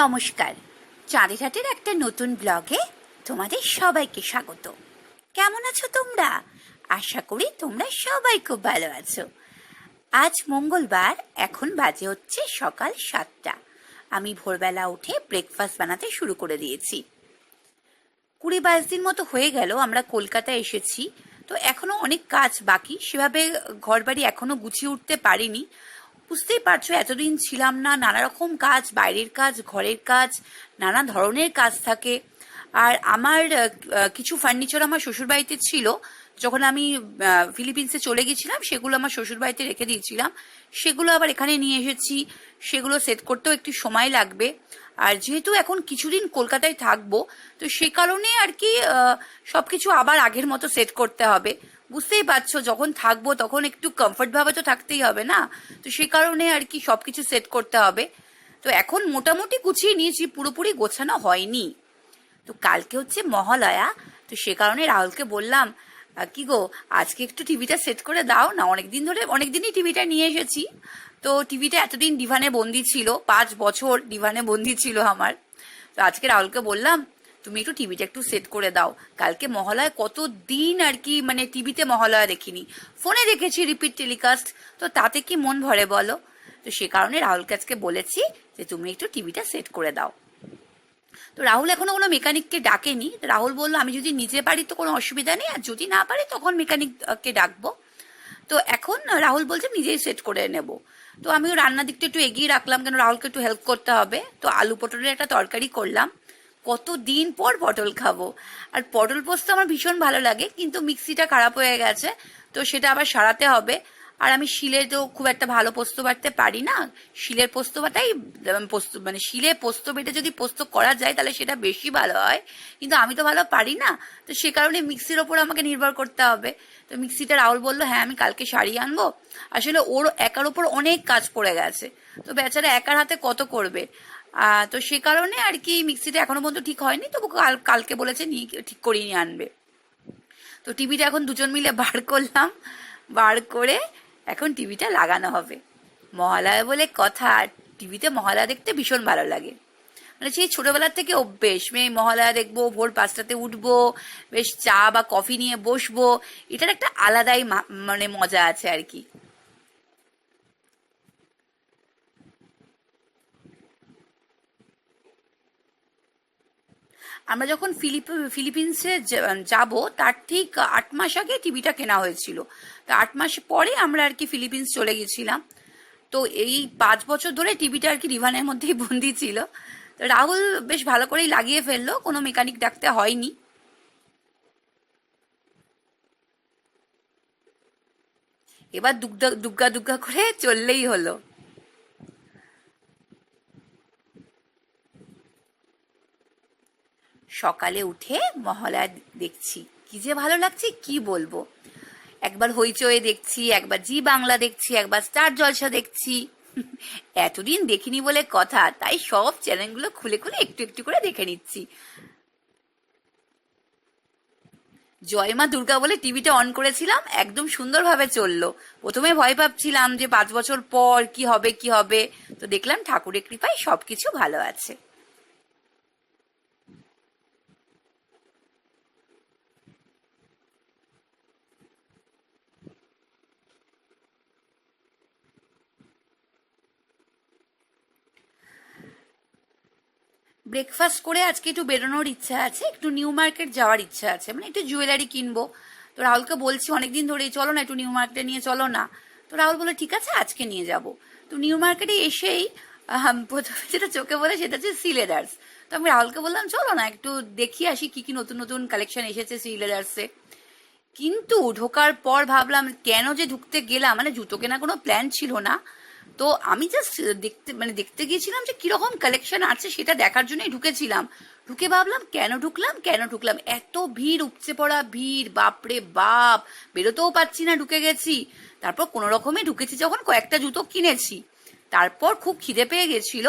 নমস্কার। চাঁদের একটা নতুন ব্লগে তোমাদের সবাইকে স্বাগত। কেমন আছো তোমরা? আশা করি তোমরা সবাই খুব ভালো আছো। আজ মঙ্গলবার, এখন বাজে হচ্ছে সকাল সাতটা। আমি ভোরবেলা উঠে ব্রেকফাস্ট বানাতে শুরু করে দিয়েছি। কুড়ি বাইশ দিন মতো হয়ে গেল, আমরা কলকাতায় এসেছি। তো এখনও অনেক কাজ বাকি, সেভাবে ঘর বাড়ি এখনও গুছিয়ে উঠতে পারিনি। বুঝতেই পারছ এতদিন ছিলাম না নানা রকম কাজ বাইরের কাজ ঘরের কাজ নানা ধরনের কাজ থাকে। আর আমার কিছু ফার্নিচার আমার শ্বশুরবাড়িতে ছিল যখন আমি ফিলিপিন্সে চলে গেছিলাম সেগুলো আমার শ্বশুরবাড়িতে রেখে দিয়েছিলাম। সেগুলো আবার এখানে নিয়ে এসেছি সেগুলো সেট করতেও একটু সময় লাগবে। আর যেহেতু এখন কিছুদিন কলকাতায় থাকব তো সে কারণে আর কি আহ, সবকিছু আবার আগের মতো সেট করতে হবে। বুঝতেই পারছ, যখন থাকব তখন একটু কমফর্ট ভাবে তো থাকতেই হবে না? তো সে কারণে আর কি সবকিছু সেট করতে হবে। তো এখন মোটামুটি গুছিয়ে নিয়েছি, পুরোপুরি গোছানো হয়নি। তো কালকে হচ্ছে মহালয়া, তো সে কারণে রাহুলকে বললাম কি গো, আজকে একটু টিভিটা সেট করে দাও না? অনেকদিন ধরে, অনেকদিনই টিভিটা নিয়ে এসেছি। তো টিভিটা এতদিন ডিভানে বন্দি ছিল, পাঁচ বছর ডিভানে বন্দি ছিল আমার। তো আজকে রাহুলকে বললাম তুমি একটু টিভিটা একটু সেট করে দাও। কালকে মহালয়া কত দিন আর কি মানে টিভিতে মহালয়া দেখিনি। ফোনে দেখেছি রিপিট টেলিকাস্ট তো তাতে কি মন ভরে বলো? তো সে কারণে রাহুলকে আজকে বলেছি যে তুমি একটু টিভিটা সেট করে দাও। তো রাহুল এখনও কোনো মেকানিককে ডাকেনি। রাহুল বলল, আমি যদি নিজে পারি তো কোনো অসুবিধা নেই, আর যদি না পারি তখন মেকানিককে ডাকবো। তো এখন রাহুল বলছে, নিজেই সেট করে নেব। তো আমিও রান্নার দিকটা একটু এগিয়ে রাখলাম, কেন রাহুলকে একটু হেল্প করতে হবে। তো আলু পটলের একটা তরকারি করলাম। কত দিন পর পটল খাব? আর পটল পোস্ত আমার ভীষণ ভালো লাগে, কিন্তু মিক্সিটা খারাপ হয়ে গেছে, তো সেটা আবার সারাতে হবে। আর আমি শিলে তো খুব একটা ভালো পোস্ত বাটতে পারি না। শিলের পোস্ত বাটাই পোস্ত মানে শিলে পোস্ত বেটে যদি পোস্ত করা যায়, তাহলে সেটা বেশি ভালো হয়। কিন্তু আমি তো ভালো পারি না। তো সে কারণে মিক্সির ওপর আমাকে নির্ভর করতে হবে। তো মিক্সিটা রাহুল বলল হ্যাঁ আমি কালকে শাড়ি আনব। আসলে ওর একার ওপর অনেক কাজ পড়ে গেছে। তো বেচারা একার হাতে কত করবে? তো সে কারণে আর কি মিক্সিটা এখনও পর্যন্ত ঠিক হয়নি। তবু কাল, কালকে বলেছে নিয়ে ঠিক করিয়ে নিয়ে আনবে। তো টিভিটা এখন দুজন মিলে বার করলাম। বার করে এখন টিভিটা লাগানো হবে। মহালয়া বলে কথা টিভিতে মহালয়া দেখতে ভীষণ ভালো লাগে। মানে সেই ছোটবেলার থেকে অভ্যেস, মেয়ে মহালয়া দেখব, ভোর পাঁচটাতে উঠবো, বেশ চা বা কফি নিয়ে বসবো, এটার একটা আলাদাই মানে মজা আছে আর কি। আমরা যখন ফিলিপ ফিলিপিন্সে যাব, তার ঠিক আট মাস আগে টিভিটা কেনা হয়েছিল। তো আট মাস পরে আমরা আর কি ফিলিপিন্স চলে গেছিলাম। তো এই পাঁচ বছর ধরে টিভিটা আর কি রিভানের মধ্যেই বন্দি ছিল। তো রাহুল বেশ ভালো করেই লাগিয়ে ফেলল, কোনো মেকানিক ডাকতে হয়নি। এবার দুগ্গা দুগ্গা দুগ্গা করে চললেই হলো। সকালে উঠে মহালয়া দেখছি। কি যে ভালো লাগছে, কি বলব? একবার হইচয়ে দেখছি, একবার জি বাংলা দেখছি, একবার স্টার জলসা দেখছি। এতদিন দেখিনি বলে কথা, তাই সব চ্যানেলগুলো খুলে খুলে একটু একটু করে দেখে নিচ্ছি। জয় মা দুর্গা বলে টিভিটা অন করেছিলাম, একদম সুন্দরভাবে চলল। প্রথমে ভয় পাচ্ছিলাম যে পাঁচ বছর পর কি হবে কি হবে। তো দেখলাম ঠাকুরের কৃপায় সবকিছু ভালো আছে। ব্রেকফাস্ট করে আজকে একটু বেরোনোর ইচ্ছা আছে, একটু নিউ মার্কেট যাওয়ার ইচ্ছা আছে। মানে একটু জুয়েলারি কিনবো। তো রাহুলকে বলছি অনেকদিন ধরেই, চলো না একটু নিউ মার্কেটে নিয়ে, চলো না। তো রাহুল বলে ঠিক আছে, আজকে নিয়ে যাব। তো নিউ মার্কেটে এসেই প্রথমে যেটা চোখে বলে সেটা হচ্ছে সি লেদার্স তো আমি রাহুলকে বললাম, চলো না, একটু দেখি আসি কি কি নতুন নতুন কালেকশন এসেছে সি লেদার্সে কিন্তু ঢোকার পর ভাবলাম, কেন যে ঢুকতে গেলাম? মানে জুতো কেনা কোনো প্ল্যান ছিল না। তো আমি জাস্ট দেখতে মানে দেখতে গিয়েছিলাম যে কীরকম কালেকশন আছে, সেটা দেখার জন্যই ঢুকেছিলাম। ঢুকে ভাবলাম, কেন ঢুকলাম? কেন ঢুকলাম? এত ভিড়, উপচে পড়া ভিড়, বাপরে বাপ! বেরোতেও পাচ্ছি না, ঢুকে গেছি। তারপর কোনো রকমে ঢুকেছি যখন কয়েকটা জুতো কিনেছি। তারপর খুব খিদে পেয়ে গেছিল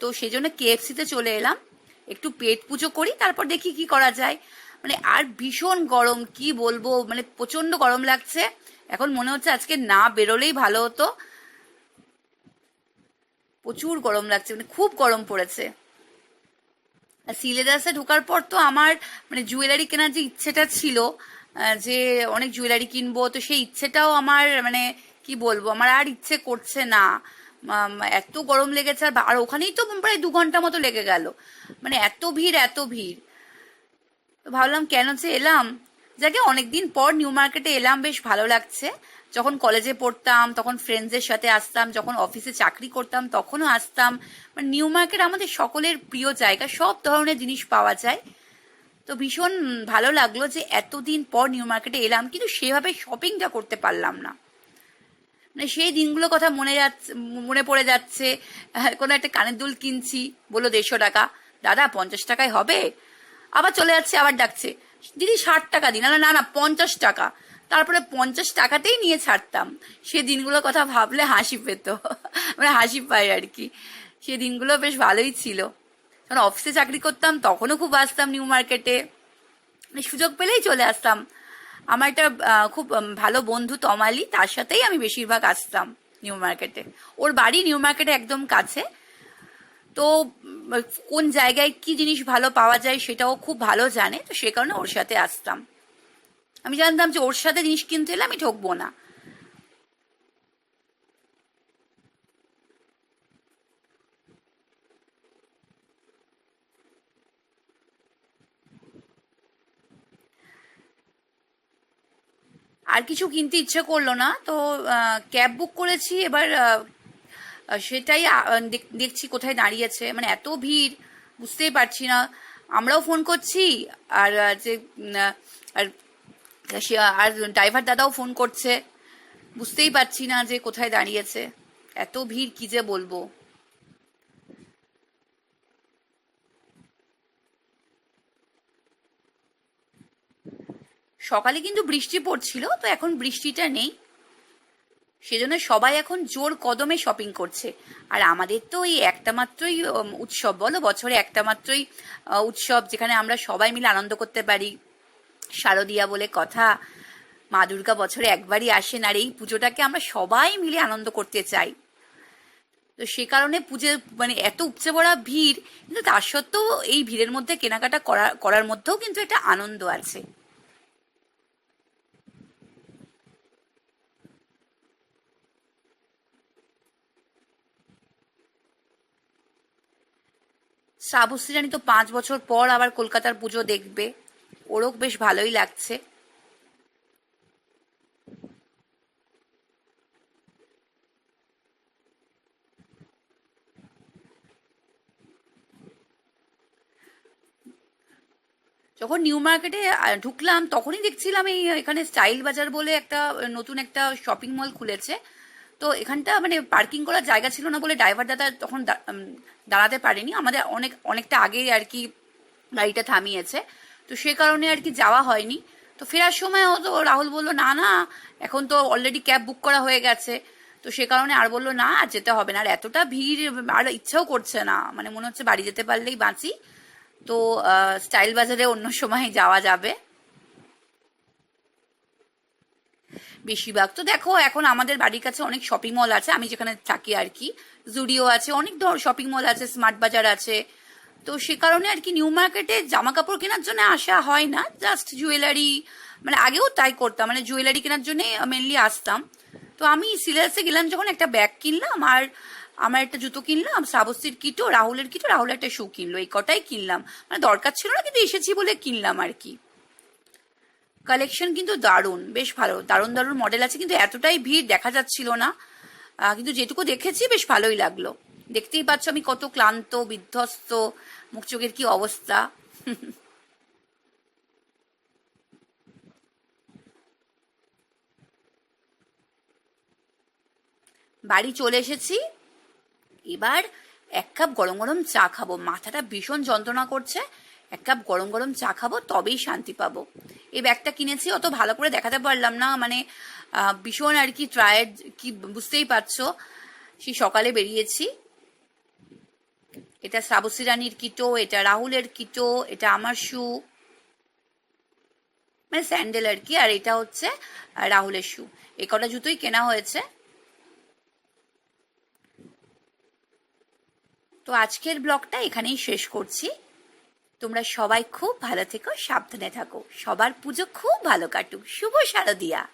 তো সেই জন্য কেএফসিতে চলে এলাম। একটু পেট পুজো করি, তারপর দেখি কি করা যায়। মানে আর ভীষণ গরম, কি বলব? মানে প্রচণ্ড গরম লাগছে। এখন মনে হচ্ছে আজকে না বেরোলেই ভালো হতো। প্রচুর গরম লাগছে মানে খুব গরম পড়েছে। আর সিলেদাসে ঢোকার পর তো আমার মানে জুয়েলারি কেনার যে ইচ্ছেটা ছিল যে অনেক জুয়েলারি কিনবো, তো সেই ইচ্ছেটাও আমার মানে কি বলব, আমার আর ইচ্ছে করছে না। এত গরম লেগেছে, আর আর ওখানেই তো প্রায় দু ঘণ্টা মতো লেগে গেল। মানে এত ভিড় এত ভিড়। ভাবলাম কেন যে এলাম? যাকে অনেকদিন পর নিউ মার্কেটে এলাম, বেশ ভালো লাগছে। যখন কলেজে পড়তাম, তখন ফ্রেন্ডসদের সাথে আসতাম, যখন অফিসে চাকরি করতাম, তখনও আসতাম। মানে নিউ মার্কেট আমাদের সকলের প্রিয় জায়গা, সব ধরনের জিনিস পাওয়া যায়। তো ভীষণ ভালো লাগল যে এতদিন পর নিউ মার্কেটে এলাম, কিন্তু সেভাবে শপিংটা করতে পারলাম না। মানে সেই দিনগুলো কথা মনে যাচ্ছে, মনে পড়ে যাচ্ছে কোনো একটা কানের দুল কিনছি, বলল দেড়শো টাকা। দাদা, পঞ্চাশ টাকায় হবে? আবার চলে যাচ্ছে, আবার ডাকছে, দিদি, ষাট টাকা দিন। না না, পঞ্চাশ টাকা। তারপরে পঞ্চাশ টাকাতেই নিয়ে ছাড়তাম। সে দিনগুলোর কথা ভাবলে হাসি পেত। মানে হাসি পাই আর কি। সে দিনগুলো বেশ ভালোই ছিল। কারণ অফিসে চাকরি করতাম, তখনও খুব আসতাম নিউ মার্কেটে সুযোগ পেলেই চলে আসতাম। আমার একটা খুব ভালো বন্ধু তমালি, তার সাথেই আমি বেশিরভাগ আসতাম নিউ মার্কেটে ওর বাড়ি নিউ মার্কেটে একদম কাছে। তো কোন জায়গায় কি জিনিস ভালো পাওয়া যায় সেটাও খুব ভালো জানে। তো সে কারণে ওর সাথে আসতাম। আমি জানতাম যে ওর সাথে জিনিস কিনতে এলে আমি ঠকবো না। আর কিছু কিনতে ইচ্ছে করল না, তো ক্যাব বুক করেছি, এবার সেটাই দেখ- দেখছি কোথায় দাঁড়িয়েছে। মানে এত ভিড়, বুঝতেই পারছি না। আমরাও ফোন করছি, আর যে আর আর ড্রাইভার দাদাও ফোন করছে। বুঝতেই পারছি না যে কোথায় দাঁড়িয়েছে। এত ভিড় কি যে বলব। সকালে কিন্তু বৃষ্টি পড়ছিল, তো এখন বৃষ্টিটা নেই। সেজন্য সবাই এখন জোর কদমে শপিং করছে। আর আমাদের তো এই একটা মাত্রই উৎসব, বলো? বছরে একটা মাত্রই উৎসব যেখানে আমরা সবাই মিলে আনন্দ করতে পারি। শারদিয়া বলে কথা। মা দুর্গা বছরে একবারই আসেন আর এই পুজোটাকে আমরা সবাই মিলে আনন্দ করতে চাই। তো সে কারণে পুজো মানে এত উপচে পড়া ভিড়, কিন্তু তার সত্ত্বেও এই ভিড়ের মধ্যে কেনাকাটা করা, করার মধ্যেও কিন্তু একটা আনন্দ আছে। শ্রাবস্তী রানী তো পাঁচ বছর পর আবার কলকাতার পুজো দেখবে। ওরও বেশ ভালোই লাগছে। যখন নিউ মার্কেটে ঢুকলাম, তখনই দেখছিলাম এই, এখানে স্টাইল বাজার বলে একটা, নতুন একটা শপিং মল খুলেছে। তো এখানটা মানে পার্কিং করার জায়গা ছিল না বলে ড্রাইভার দাদা তখন দাঁড়াতে পারেনি। আমাদের অনেক, অনেকটা আগেই আর কি গাড়িটা থামিয়েছে। তো সে কারণে আর কি যাওয়া হয়নি। তো ফেরার সময় তো রাহুল বলল, না না, এখন তো অলরেডি ক্যাব বুক করা হয়ে গেছে। তো সে কারণে আর বলল, না, আর যেতে হবে না। আর এতটা ভিড় আর ইচ্ছাও করছে না। মানে মনে হচ্ছে বাড়ি যেতে পারলেই বাঁচি। তো স্টাইল বাজারে অন্য সময় যাওয়া যাবে। বেশিরভাগ তো দেখো, এখন আমাদের বাড়ির কাছে অনেক শপিং মল আছে। আমি যেখানে থাকি আর কি জুডিও আছে, অনেক ধর শপিং মল আছে স্মার্ট বাজার আছে। তো সে কারণে আর কি নিউ মার্কেটে জামা কাপড় কেনার জন্য আসা হয় না জাস্ট জুয়েলারি মানে আগেও তাই করতাম মানে জুয়েলারি কেনার জন্য মেনলি আসতাম। তো আমি সিলার্সে গেলাম যখন একটা ব্যাগ কিনলাম, আর আমার একটা জুতো কিনলাম শ্রাবস্তীর কিটো, রাহুলের কিটো, রাহুল একটা শু কিনলো, এই কটাই কিনলাম। মানে দরকার ছিল না, কিন্তু এসেছি বলে কিনলাম আর কি। কালেকশন কিন্তু দারুণ, বেশ ভালো, দারুণ দারুণ মডেল আছে, কিন্তু এতটাই ভিড় দেখা যাচ্ছিল না। কিন্তু যেটুকু দেখেছি, বেশ ভালোই লাগল। দেখতেই পাচ্ছ আমি কত ক্লান্ত, বিধ্বস্ত, মুখ চোখের কি অবস্থা? বাড়ি চলে এসেছি। এবার এক কাপ গরম গরম চা খাব। মাথাটা ভীষণ যন্ত্রণা করছে। এক কাপ গরম গরম চা খাব, তবেই শান্তি পাবো। এই ব্যাগটা কিনেছি, অত ভালো করে দেখাতে পারলাম না। মানে ভীষণ আর কি ট্রায়েড কি বুঝতেই পারছ। সেই সকালে বেরিয়েছি। এটা শ্রাবসী রানীর কিটো, এটা রাহুলের কিটো, এটা আমার শু। মানে স্যান্ডেল আর কি, আর এটা হচ্ছে রাহুলের শু। এই কটা জুতোই কেনা হয়েছে। তো আজকের ব্লগটা এখানেই শেষ করছি। তোমরা সবাই খুব ভালো থেকো, সাবধানে থাকো। সবার পুজো খুব ভালো কাটুক। শুভ শারদিয়া।